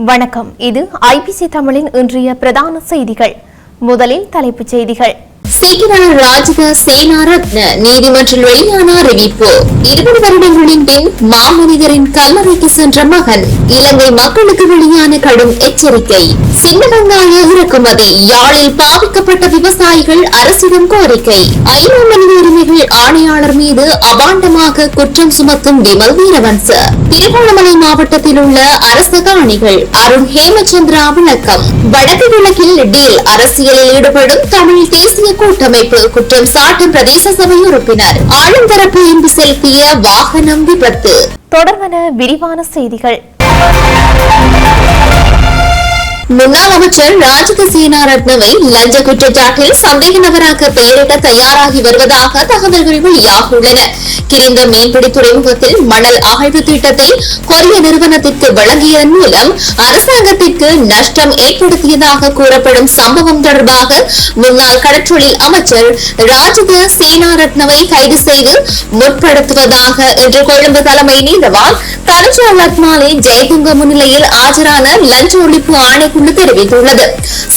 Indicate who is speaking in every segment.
Speaker 1: வணக்கம். இது ஐபிசி தமிழின் இன்றைய பிரதான செய்திகள். முதலில் தலைப்புச் செய்திகள்.
Speaker 2: சீக்கிரம் ராஜித சேனாரத்ன நீதிமன்றில் வெளியான அறிவிப்பு. இருபது வருடங்களின் பின் மாமனிதரின் கல்லறைக்கு சென்ற மகன் இலங்கை மக்களுக்கு வெளியான கடும் எச்சரிக்கை. சின்ன வெங்காய இறக்குமதி. யாழில் பாதிக்கப்பட்ட விவசாயிகள் அரசிடம் கோரிக்கை. ஐநா மனித உரிமைகள் ஆணையாளர் மீது அபாண்டமாக குற்றம் சுமத்தும் விமல் வீரவன்ச. திருகோணமலை மாவட்டத்தில் உள்ள அரசு காணிகள் அருண் ஹேமச்சந்திரா வணக்கம் வடக்கு கிழக்கில் டீல் அரசியலில் ஈடுபடும் தமிழ் தேசிய கூட்டமைப்பு குற்றம் சாட்டும் பிரதேச சபை உறுப்பினர். ஆளும் தரப்பு இன்று செலுத்திய வாகனம் விபத்து.
Speaker 1: தொடர்பான விரிவான செய்திகள்.
Speaker 2: முன்னாள் அமைச்சர் ராஜித சீனா ரத்னவை லஞ்ச குற்றச்சாட்டில் சந்தேக நபராக பெயரிட தயாராகி வருவதாக தகவல்கள் வெளியாகியுள்ளன. கிரிந்த மீன்பிடி துறைமுகத்தில் மணல் அகழ்வு திட்டத்தை கொரிய நிறுவனத்திற்கு வழங்கியதன் மூலம் அரசாங்கத்திற்கு நஷ்டம் ஏற்படுத்தியதாக கூறப்படும் சம்பவம் தொடர்பாக முன்னாள் கடற்றொழில் அமைச்சர் ராஜித சீனா ரத்னவை கைது செய்து முற்படுத்துவதாக இன்று கொழும்பு தலைமை நீதவான் தனுஜா லக்மாலே ஜெயதுங்க முன்னிலையில் ஆஜரான லஞ்ச ஒழிப்பு ஆணைக்கு குழு தெரிவித்துள்ளது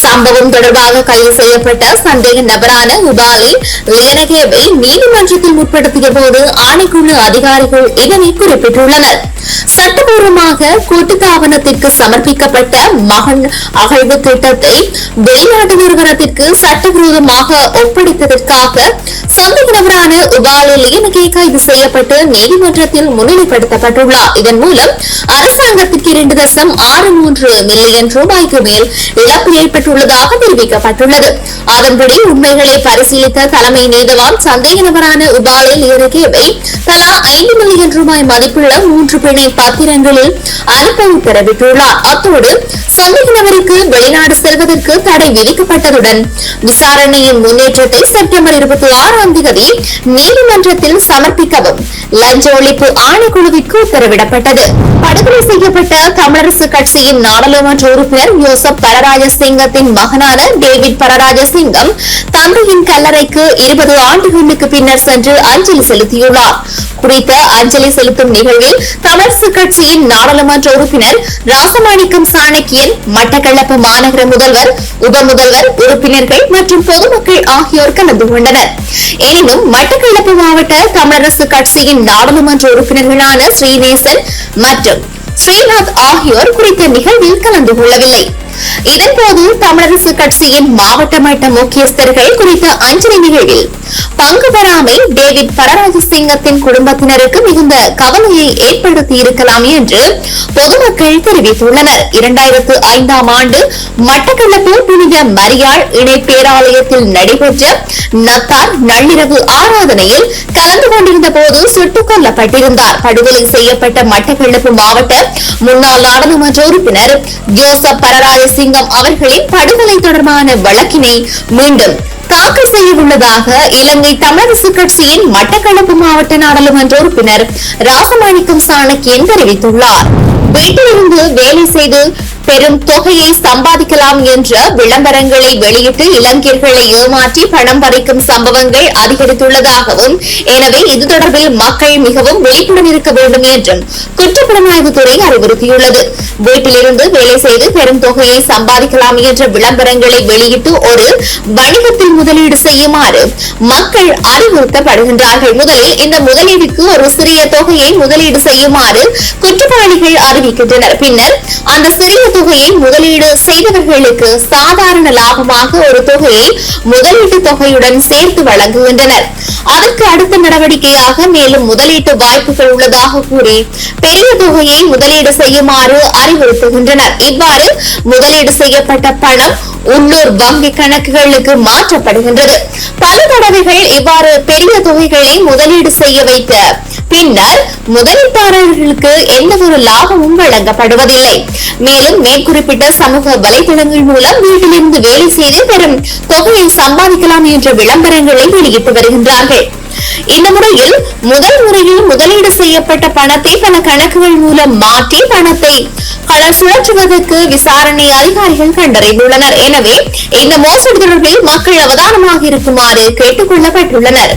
Speaker 2: சம்பவம் தொடர்பாக கைது செய்யப்பட்ட சந்தேக நபரான உபாலி லேனகேவை நீதிமன்றத்தில் முற்படுத்திய போது ஆணைக்குழு அதிகாரிகள் இதனை குறிப்பிட்டுள்ளனர் சட்டபூர்வமாக கூட்டுத்தாபனத்திற்கு சமர்ப்பிக்கப்பட்ட மகன் அகழ்வு திட்டத்தை வெளிநாட்டு நிறுவனத்திற்கு சட்டவிரோதமாக ஒப்படைத்ததற்காக சந்தேக நபரான உபாலி லியனகே கைது செய்யப்பட்டு நீதிமன்றத்தில் முன்னிலைப்படுத்தப்பட்டுள்ளார் இதன் மூலம் அரசாங்கத்திற்கு இரண்டு தசம் ஆறு மூன்று மில்லியன் ரூபாய் கோடிக்கு மேல் இழப்பு ஏற்பட்டுள்ளதாக தெரிவிக்கப்பட்டுள்ளது. அதன்படி உண்மைகளை பரிசீலித்த தலைமை நீதவான் சந்தேக நபரான உபாலே லியரகேவை தலா ஐந்து மில்லியன் ரூபாய் மதிப்புள்ள மூன்று பிணை பத்திரங்களில் அனுப்ப உத்தரவிட்டுள்ளார் அத்தோடு சந்தேக நபருக்கு வெளிநாடு செல்வதற்கு தடை விதிக்கப்பட்டதுடன் விசாரணையின் முன்னேற்றத்தை செப்டம்பர் இருபத்தி ஆறாம் தேதி நீதிமன்றத்தில் சமர்ப்பிக்கவும் லஞ்ச ஒழிப்பு ஆணைக்குழுவிற்கு உத்தரவிடப்பட்டது. படுகொலை செய்யப்பட்ட தமிழரசு கட்சியின் நாடாளுமன்ற உறுப்பினர் யோசப் பரராஜ சிங்கத்தின் மகனான டேவிட் பரராஜ சிங்கம் தந்தையின் கல்லறைக்கு இருபது ஆண்டுகளுக்கு பின்னர் சென்று அஞ்சலி செலுத்தியுள்ளார். குறித்த அஞ்சலி செலுத்தும் நிகழ்வில் தமிழரசு கட்சியின் நாடாளுமன்ற உறுப்பினர் ராசமாணிக்கம் சாணக்கியன் மட்டக்களப்பு மாநகர முதல்வர் உப முதல்வர் உறுப்பினர்கள் மற்றும் பொதுமக்கள் ஆகியோர் கலந்து கொண்டனர். எனினும் மட்டக்களப்பு மாவட்ட தமிழரசு கட்சியின் நாடாளுமன்ற உறுப்பினர்களான ஸ்ரீநேசன் மற்றும் ஸ்ரீநாத் ஆகியோர் குறித்த நிகழ்வில் கலந்து கொள்ளவில்லை. இதன்போது தமிழரசு கட்சியின் மாவட்ட மட்ட முக்கியஸ்தர்கள் குறித்த அஞ்சலி நிகழ்வில் பங்கு பெறாமை டேவிட் பரராஜசிங்கத்தின் குடும்பத்தினருக்கு மிகுந்த கவலையை ஏற்படுத்தி இருக்கலாம் என்று பொதுமக்கள் தெரிவித்துள்ளனர். இரண்டாயிரத்து ஐந்தாம் ஆண்டு மட்டக்களப்பு புனித மரியாள் இணை பேராலயத்தில் நடைபெற்ற நத்தார் நள்ளிரவு ஆராதனையில் கலந்து கொண்டிருந்த போது சுட்டுக் கொல்லப்பட்டிருந்தார். படுகொலை செய்யப்பட்ட மட்டக்களப்பு மாவட்ட முன்னாள் நாடாளுமன்ற உறுப்பினர் ஜோசப் பரராஜசிங்கம் அவர்களின் படுகொலை தொடர்பான வழக்கினை மீண்டும் தாக்கல் செய்ய உள்ளதாக இலங்கை தமிழரசு கட்சியின் மட்டக்களப்பு மாவட்ட நாடாளுமன்ற உறுப்பினர் ராசமாணிக்கம் சாணக்கியன் தெரிவித்துள்ளார். வீட்டிலிருந்து வேலை செய்து பெரும் தொகையை சம்பாதிக்கலாம் என்ற விளம்பரங்களை வெளியிட்டு இளைஞர்களை ஏமாற்றி பணம் பறிக்கும் சம்பவங்கள் அதிகரித்துள்ளதாகவும் எனவே இது தொடர்பில் மக்கள் மிகவும் விழிப்புடன் இருக்க வேண்டும் என்றும் குற்றப்புலனாய்வுத்துறை அறிவுறுத்தியுள்ளது. வீட்டிலிருந்து வேலை செய்து பெரும் தொகையை சம்பாதிக்கலாம் என்ற விளம்பரங்களை வெளியிட்டு ஒரு வணிகத்தில் முதலீடு செய்யுமாறு மக்கள் அறிவுறுத்தப்படுகின்றார்கள். முதலில் இந்த முதலீடுக்கு ஒரு சிறிய தொகையை முதலீடு செய்யுமாறு குற்றவாளிகள் அறிவிக்கின்றனர். பின்னர் அந்த சிறிய தொகையை முதலீடு செய்தவர்களுக்கு சாதாரண லாபமாக ஒரு தொகையை முதலீட்டு தொகையுடன் சேர்த்து வழங்குகின்றனர். அதற்கு அடுத்த நடவடிக்கையாக மேலும் முதலீட்டு வாய்ப்புகள் உள்ளதாக கூறி பெரிய தொகையை முதலீடு செய்யுமாறு அறிவுறுத்துகின்றனர். இவ்வாறு முதலீடு செய்யப்பட்ட பணம் உள்ளூர் வங்கி கணக்குகளுக்கு மாற்றப்படுகின்றது. பல தடவைகள் இவ்வாறு பெரிய தொகைகளை முதலீடு செய்ய வைத்த பின்னர் முதலீட்டாளர்களுக்கு எந்த ஒரு லாபமும் வழங்கப்படுவதில்லை. மேலும் மேற்குறிப்பிட்ட சமூக வலைதளங்கள் மூலம் வீட்டிலிருந்து வேலை செய்து பெறும் தொகையை சம்பாதிக்கலாம் என்ற விளம்பரங்களை வெளியிட்டு வருகின்றார்கள். இந்த முறையில் முதல் முறையில் முதலீடு செய்யப்பட்ட பணத்தை பல கணக்குகள் மூலம் மாற்றி பணத்தை கள சுழற்றுவதற்கு விசாரணை அதிகாரிகள் கண்டறிந்துள்ளனர். எனவே இந்த மோசடி தொடர்பில் மக்கள் அவதானமாக இருக்குமாறு கேட்டுக் கொள்ளப்பட்டுள்ளனர்.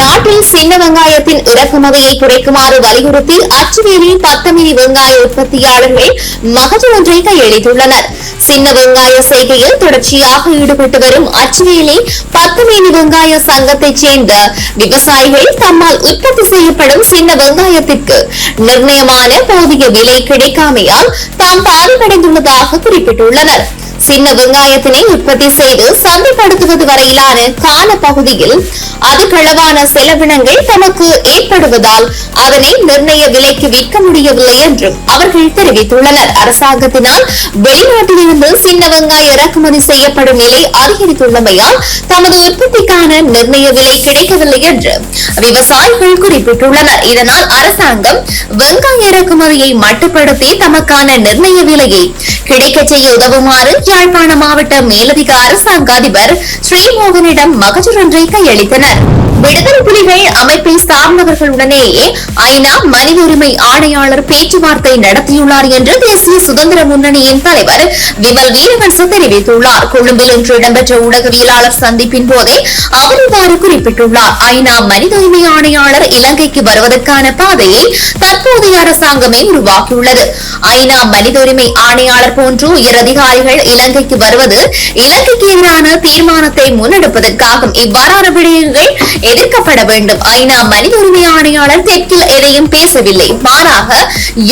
Speaker 2: நாட்டில் சின்ன வெங்காயத்தின் இறக்குமதியை குறைக்குமாறு வலியுறுத்தி அச்சுவேலி பத்தமிரி வெங்காய உற்பத்தியாளர்கள் மகஜ ஒன்றை கையளித்துள்ளனர். சின்ன வெங்காய செய்கையில் தொடர்ச்சியாக ஈடுபட்டு வரும் அச்சுவேலி பத்தமேனி வெங்காய சங்கத்தைச் சேர்ந்த விவசாயிகள் தம்மால் உற்பத்தி செய்யப்படும் சின்ன வெங்காயத்திற்கு நிர்ணயமான போதிய விலை கிடைக்காமையால் தாம் பாதிப்படைந்துள்ளதாக குறிப்பிட்டுள்ளனர். சின்ன வெங்காயத்தினை உற்பத்தி செய்து சந்தைப்படுத்துவது வரையிலான கால பகுதியில் அதிகளவான செலவினங்கள் தமக்கு ஏற்படுவதால் அதனை நிர்ணய விலைக்கு விற்க முடியவில்லை என்றும் அவர்கள் தெரிவித்துள்ளனர். அரசாங்கத்தினால் வெளிநாட்டிலிருந்து சின்ன வெங்காய இறக்குமதி செய்யப்படும் நிலை அதிகரித்துள்ளமையால் தமது உற்பத்திக்கான நிர்ணய விலை கிடைக்கவில்லை என்று விவசாயிகள் குறிப்பிட்டுள்ளனர். இதனால் அரசாங்கம் வெங்காய இறக்குமதியை மட்டுப்படுத்தி தமக்கான நிர்ணய விலையை கிடைக்கச் செய்ய உதவுமாறு யாழ்ப்பாண மாவட்ட மேலதிக அரசாங்க அதிபர் ஸ்ரீமோகனிடம் மகஜரொன்றை கையளித்தனர். விடுதலை புலிகள் அமைப்பை சார்ந்தவர்களுடனேயே ஐநா மனித உரிமை ஆணையாளர் பேச்சுவார்த்தை நடத்தியுள்ளார் என்று தேசிய சுதந்திர முன்னணியின் தலைவர் விமல் வீரவன்ச தெரிவித்துள்ளார். கொழும்பில் இன்று இடம்பெற்ற ஊடகவியலாளர் சந்திப்பின் போதே அவர் இவ்வாறு குறிப்பிட்டுள்ளார். ஐநா மனித உரிமை ஆணையாளர் இலங்கைக்கு வருவதற்கான பாதையை தற்போதைய அரசாங்கமே உருவாக்கியுள்ளது. ஐநா மனித உரிமை ஆணையாளர் போன்று உயர் அதிகாரிகள் இலங்கைக்கு வருவது இலங்கைக்கு எதிரான தீர்மானத்தை முன்னெடுப்பதற்காகும். இவ்வாறான விடயங்கள் எதிர்க்கப்பட வேண்டும். ஐநா மனித உரிமை ஆணையாளர் தெற்கில் எதையும் பேசவில்லை. மாறாக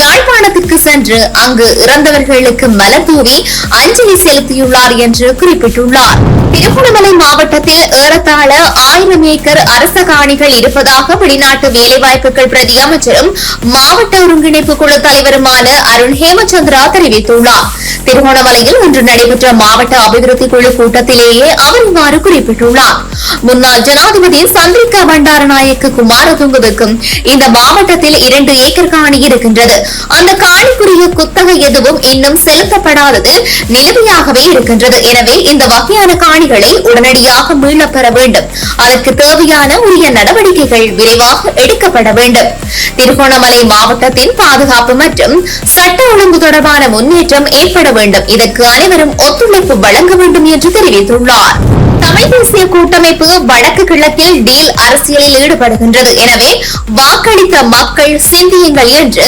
Speaker 2: யாழ்ப்பாணத்திற்கு சென்று அங்கு இறந்தவர்களுக்கு மலர் தூவி அஞ்சலி செலுத்தியுள்ளார் என்று குறிப்பிட்டுள்ளார். திருகோணமலை மாவட்டத்தில் ஏறத்தாழ ஆயிரம் ஏக்கர் அரச காணிகள் இருப்பதாக வெளிநாட்டு வேலைவாய்ப்புகள் பிரதி அமைச்சரும் மாவட்ட ஒருங்கிணைப்பு குழு தலைவருமான அருண் ஹேமச்சந்திரா தெரிவித்துள்ளார். திருகோணமலையில் இன்று நடைபெற்ற மாவட்ட அபிவிருத்தி குழு கூட்டத்திலேயே அவர் இவ்வாறு குறிப்பிட்டுள்ளார். முன்னாள் ஜனாதிபதி சந்திரிகா பண்டாரநாயக்கு குமாரதுங்குவுக்கும் இந்த மாவட்டத்தில் இரண்டு ஏக்கர் காணி இருக்கின்றது. அந்த காணிக்குரிய குத்தகை எதுவும் இன்னும் செலுத்தப்படாதது நிலுவையாகவே இருக்கின்றது. எனவே இந்த வகையான காணிகளை உடனடியாக மீளப் பெற வேண்டும். அதற்கு தேவையான உரிய நடவடிக்கைகள் விரைவாக எடுக்கப்பட வேண்டும். திருகோணமலை மாவட்டத்தின் பாதுகாப்பு மற்றும் சட்ட ஒழுங்கு தொடர்பான முன்னேற்றம் ஏற்பட வேண்டும். இதற்கு அனைவரும் ஒத்துழைப்பு வழங்க வேண்டும் என்று தெரிவித்துள்ளார். தமிழ் தேசிய கூட்டமைப்பு வடக்கு கிழக்கில் டீல் அரசியலில் ஈடுபடுகின்றது. எனவே வாக்களித்த மக்கள் சிந்தியுங்கள் என்று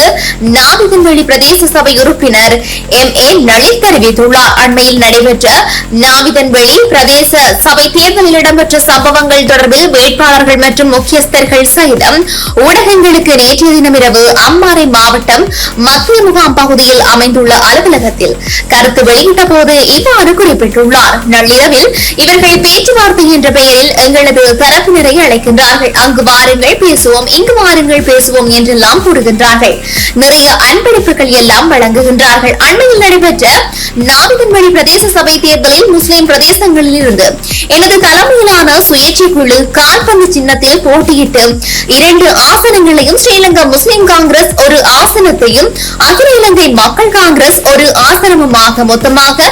Speaker 2: நாவிதன்வெளி பிரதேச சபை உறுப்பினர் எம். ஏ. லலித் தெரிவித்துள்ளார். அண்மையில் நடைபெற்ற நாவிதன்வெளி பிரதேச சபை தேர்தலில் இடம்பெற்ற சம்பவங்கள் தொடர்பில் வேட்பாளர்கள் மற்றும் முக்கியஸ்தர்கள் சகிதம் ஊடகங்களுக்கு நேற்றைய தினம் இரவு அம்மாறை மாவட்டம் மத்திய முகாம் பகுதியில் அமைந்துள்ள அலுவலகத்தில் கருத்து வெளியிட்ட போது இவ்வாறு குறிப்பிட்டுள்ளார். நள்ளிரவில் இவர்கள் பேச்சுவார்த்தை என்ற பெயரில் எங்களது தரப்பினரை அழைக்கின்றார்கள். அங்கு வாருங்கள் பேசுவோம் இங்கு வாருங்கள் பேசுவோம் என்றெல்லாம் கூறுகின்றார்கள். நிறைய அன்பளிப்புகள் எல்லாம் வழங்குகின்றார்கள். அண்மையில் நடைபெற்ற நாவிதன்வழி பிரதேச சபை தேர்தலில் முஸ்லிம் பிரதேசங்களில் இருந்து எனது தலைமையிலான சுயேட்சை குழு கால்பந்து சின்னத்தில் போட்டியிட்டு இரண்டு ஆசனங்களையும் ஸ்ரீலங்கா முஸ்லிம் காங்கிரஸ் ஒரு ஆசனத்தையும் அகில இலங்கை மக்கள் காங்கிரஸ் ஒரு ஆசனமுமாக மொத்தமாக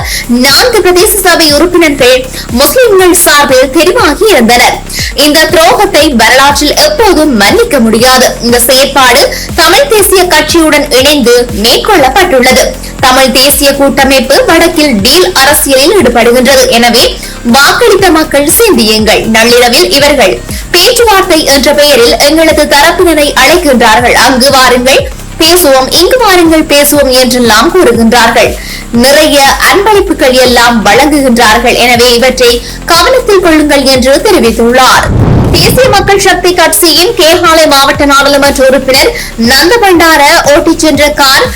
Speaker 2: நான்கு பிரதேச சபை உறுப்பினர்கள் முஸ்லிம்கள் சார்பில் தெரிவாகி இருந்தனர். இந்த துரோகத்தை வரலாற்றில் எப்போதும் மன்னிக்க முடியாது. இந்த செயற்பாடு தமிழ் தேசிய கட்சியுடன் இணைந்து மேற்கொள்ளப்பட்டுள்ளது. தமிழ் தேசிய கூட்டமைப்பு வடக்கில் டீல் அரசியலில் ஈடுபடுகின்றது. எனவே வாக்களித்த மக்கள் சிந்தியுங்கள். நள்ளிரவில் இவர்கள் பேச்சுவார்த்தை என்ற பெயரில் எங்களது தரப்பினரை அழைக்கின்றார்கள். அங்கு வாருங்கள். பேசுவோம் இங்கு வாருங்கள் பேசுவோம் என்றெல்லாம் கூறுகின்றார்கள். நிறைய அன்பளிப்புகள் எல்லாம் வழங்குகின்றார்கள். எனவே இவற்றை கவனத்தில் கொள்ளுங்கள் என்று தெரிவித்துள்ளார். தேசிய மக்கள் சக்தி கட்சியின் கேகாலை மாவட்ட நாடாளுமன்ற உறுப்பினர் நந்தபண்டார ஓட்டிச் சென்ற கார்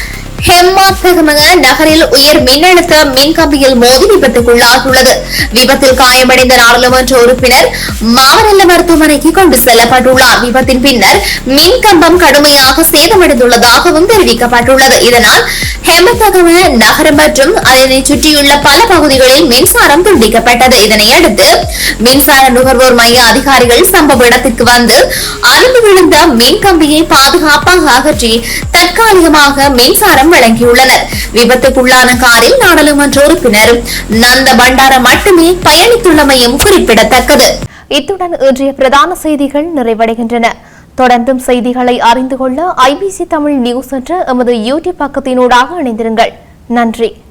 Speaker 2: ஹெம்மாத்தகமக நகரில் உயர் மின்னழுத்த மின்கம்பியில் மோதி விபத்துக்குள்ளாகியுள்ளது. விபத்தில் காயமடைந்த நாடாளுமன்ற உறுப்பினர் மாவரல்ல மருத்துவமனைக்கு கொண்டு செல்லப்பட்டுள்ளார். விபத்தின் பின்னர் மின்கம்பம் கடுமையாக சேதமடைந்துள்ளதாகவும் தெரிவிக்கப்பட்டுள்ளது. இதனால் ஹெமத்தகம நகரம் மற்றும் அதனை சுற்றியுள்ள பல பகுதிகளில் மின்சாரம் துண்டிக்கப்பட்டது. இதனையடுத்து மின்சார நுகர்வோர் மைய அதிகாரிகள் சம்பவ இடத்திற்கு வந்து அறுந்து விழுந்த மின்கம்பியை பாதுகாப்பாக அகற்றி தற்காலிகமாக மின்சாரம் வழங்கியுள்ளனர். விபத்துக்குள்ளான காரில் நாடாளுமன்ற உறுப்பினர் நந்த பண்டார மட்டுமே பயணித்துள்ளமையும் குறிப்பிடத்தக்கது.
Speaker 1: இத்துடன் இன்றைய பிரதான செய்திகள் நிறைவடைகின்றன. தொடர்ந்தும் செய்திகளை அறிந்து கொள்ள ஐபிசி தமிழ் நியூஸ் என்ற எமது யூடியூப் பக்கத்தினூடாக இணைந்திருங்கள். நன்றி.